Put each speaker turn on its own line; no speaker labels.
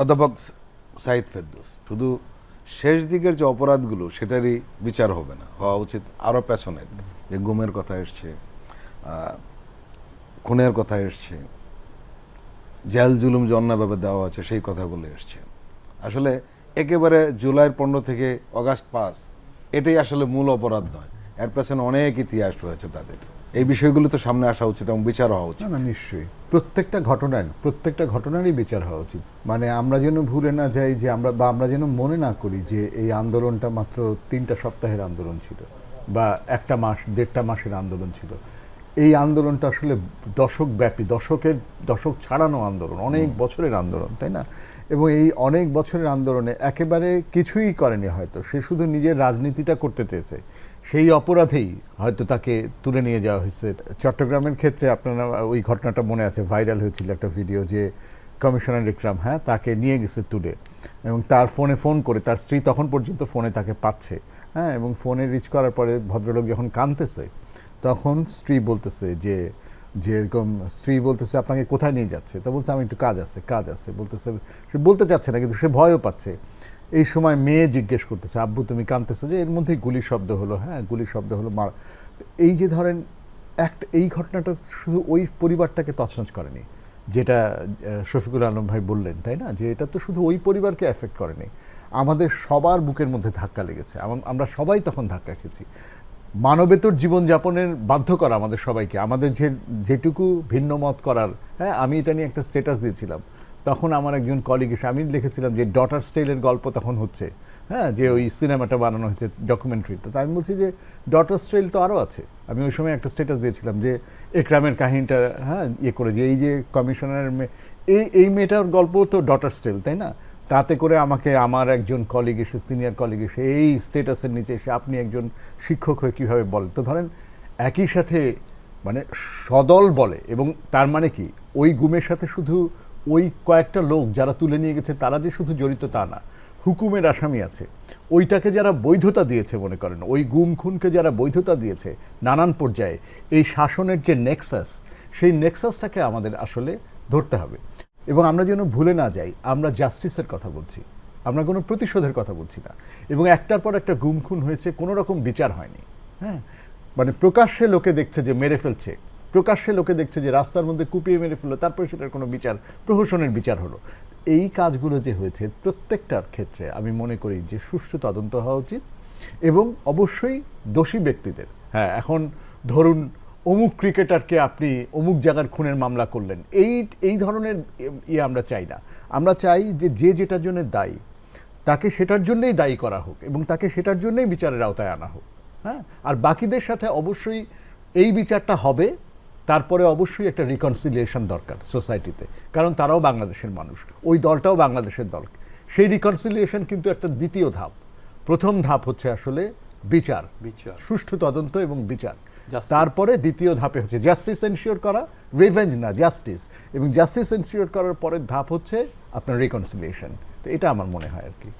অধ্যাপক সাইদ ফেরদৌস, শুধু শেষ দিকের যে অপরাধগুলো সেটারই বিচার হবে না, হওয়া উচিত আরও পেছনের। যে গুমের কথা এসছে খুনের কথা এসছে, জেল জুলুম যে অন্যভাবে দেওয়া আছে সেই কথাগুলো এসছে। আসলে একেবারে জুলাইয়ের পনেরো থেকে অগাস্ট পাস এটাই আসলে মূল অপরাধ নয়। এর পেছনে অনেক ইতিহাস রয়েছে তাদের। এই বিষয়গুলো তো সামনে আসা উচিত এবং বিচার হওয়া উচিত।
না, নিশ্চয়ই। প্রত্যেকটা ঘটনার প্রত্যেকটা ঘটনারই বিচার হওয়া উচিত। মানে আমরা যেন ভুলে না যাই যে আমরা বা আমরা যেন মনে না করি যে এই আন্দোলনটা মাত্র তিনটা সপ্তাহের আন্দোলন ছিল বা একটা মাস দেড়টা মাসের আন্দোলন ছিল। এই আন্দোলনটা আসলে দশক ব্যাপী দশকের দশক ছাড়ানো আন্দোলন অনেক বছরের আন্দোলন তাই না? এবং এই অনেক বছরের আন্দোলনে একেবারে কিছুই করেনি হয়তো সে শুধু নিজের রাজনীতিটা করতে চেয়েছে। সেই অপরাধেই হয়তো তাকে তুলে নিয়ে যাওয়া হয়েছে। চট্টগ্রামের ক্ষেত্রে আপনারা, ওই ঘটনাটা মনে আছে, ভাইরাল হয়েছিল একটা ভিডিও যে কমিশনার ইকরাম হ্যাঁ তাকে নিয়ে গেছে তুলে এবং তার ফোনে ফোন করে, তার স্ত্রী তখন পর্যন্ত ফোনে তাকে পাচ্ছে হ্যাঁ এবং ফোনে রিচ করার পরে ভদ্রলোক যখন কাঁদতেছে তখন স্ত্রী বলতেছে যে যে এরকম স্ত্রী বলতেছে, আপনাকে কোথায় নিয়ে যাচ্ছে? তো বলছে, আমি একটু কাজ আছে কাজ আছে। বলতেছে, সে বলতে চাচ্ছে না, কিন্তু সে ভয়ও পাচ্ছে। এই সময় মেয়ে জিজ্ঞেস করতেছে, আব্বু, তুমি কাঁদতেছো যে? এর মধ্যেই গুলির শব্দ হলো হ্যাঁ গুলির শব্দ হলো মার। এই যে ধরেন, একটা, এই ঘটনাটা শুধু ওই পরিবারটাকে তছনছ করেনি, যেটা শফিকুল আলম ভাই বললেন, তাই না? যে এটা তো শুধু ওই পরিবারকে এফেক্ট করেনি। আমাদের সবার বুকের মধ্যে ধাক্কা লেগেছে। আম- আমরা সবাই তখন ধাক্কা খেয়েছি। মানবেতর জীবনযাপনের বাধ্য করা আমাদের সবাইকে। আমাদের যে, যেটুকু ভিন্ন মত করার হ্যাঁ আমি এটা নিয়ে একটা স্ট্যাটাস দিয়েছিলাম। তখন আমার একজন কলিগ এসে, আমি লিখেছিলাম যে ডটার স্টাইলের গল্প তখন হচ্ছে হ্যাঁ যে ওই সিনেমাটা বানানো হয়েছে ডকুমেন্টারিটা তো আমি বলছি যে ডটার স্টাইল তো আরও আছে। আমি ওই সময় একটা স্ট্যাটাস দিয়েছিলাম যে একরামের কাহিনীটা হ্যাঁ ইয়ে করে যে এই যে কমিশনারের মেয়ে, এই এই মেয়েটার গল্প তো ডটার স্টাইল তাই না? তাতে করে আমাকে আমার একজন কলিগ এসে সিনিয়র কলিগ এসে, এই স্টেটাসের নিচে এসে আপনি একজন শিক্ষক হয়ে কীভাবে বলেন? তো ধরেন একই সাথে মানে সদল বলে এবং তার মানে কি? ওই গুমের সাথে শুধু ওই কয়েকটা লোক যারা তুলে নিয়ে গেছে, তারা যে শুধু জড়িত তা না, হুকুমের আসামি আছে। ওইটাকে যারা বৈধতা দিয়েছে মনে করেন, ওই গুম খুনকে যারা বৈধতা দিয়েছে নানান পর্যায়ে, এই শাসনের যে নেক্সাস, সেই নেক্সাসটাকে আমাদের আসলে ধরতে হবে। এবং আমরা যেন ভুলে না যাই, আমরা জাস্টিসের কথা বলছি, আমরা কোনো প্রতিশোধের কথা বলছি না। এবং একটার পর একটা গুম খুন হয়েছে, কোনো রকম বিচার হয়নি। হ্যাঁ? মানে প্রকাশ্যে লোকে দেখছে যে মেরে ফেলছে। প্রকাশ্যে লোকে দেখছে যে রাস্তার মধ্যে কুপিয়ে মেরে ফেলল, তারপরে সেটার কোনো বিচার, প্রহসনের বিচার হলো। এই কাজগুলো যে হয়েছে প্রত্যেকটার ক্ষেত্রে আমি মনে করি যে সুষ্ঠু তদন্ত হওয়া উচিত এবং অবশ্যই দোষী ব্যক্তিদের। হ্যাঁ এখন ধরুন অমুক ক্রিকেটারকে আপনি অমুক জায়গার খুনের মামলা করলেন, এই এই ধরনের ইয়ে আমরা চাই না। আমরা চাই যে যে যেটার জন্য দায়ী, তাকে সেটার জন্যই দায়ী করা হোক এবং তাকে সেটার জন্যই বিচারের আওতায় আনা হোক। হ্যাঁ আর বাকিদের সাথে অবশ্যই এই বিচারটা হবে তারপরে অবশ্যই একটা রিকনসিলিয়েশন দরকার সোসাইটিতে কারণ তারাও বাংলাদেশের মানুষ। ওই দলটাও বাংলাদেশের দল। সেই রিকনসিলিয়েশন কিন্তু একটা দ্বিতীয় ধাপ। প্রথম ধাপ হচ্ছে আসলে বিচার।
বিচার।
সুষ্ঠু তদন্ত এবং বিচার। তারপরে দ্বিতীয় ধাপে হচ্ছে জাস্টিস এনশিওর করা রিভেঞ্জ না জাস্টিস এবং জাস্টিস এনশিওর করার পরের ধাপ হচ্ছে আপনার রিকনসিলিয়েশন তো এটা আমার মনে হয় আর কি।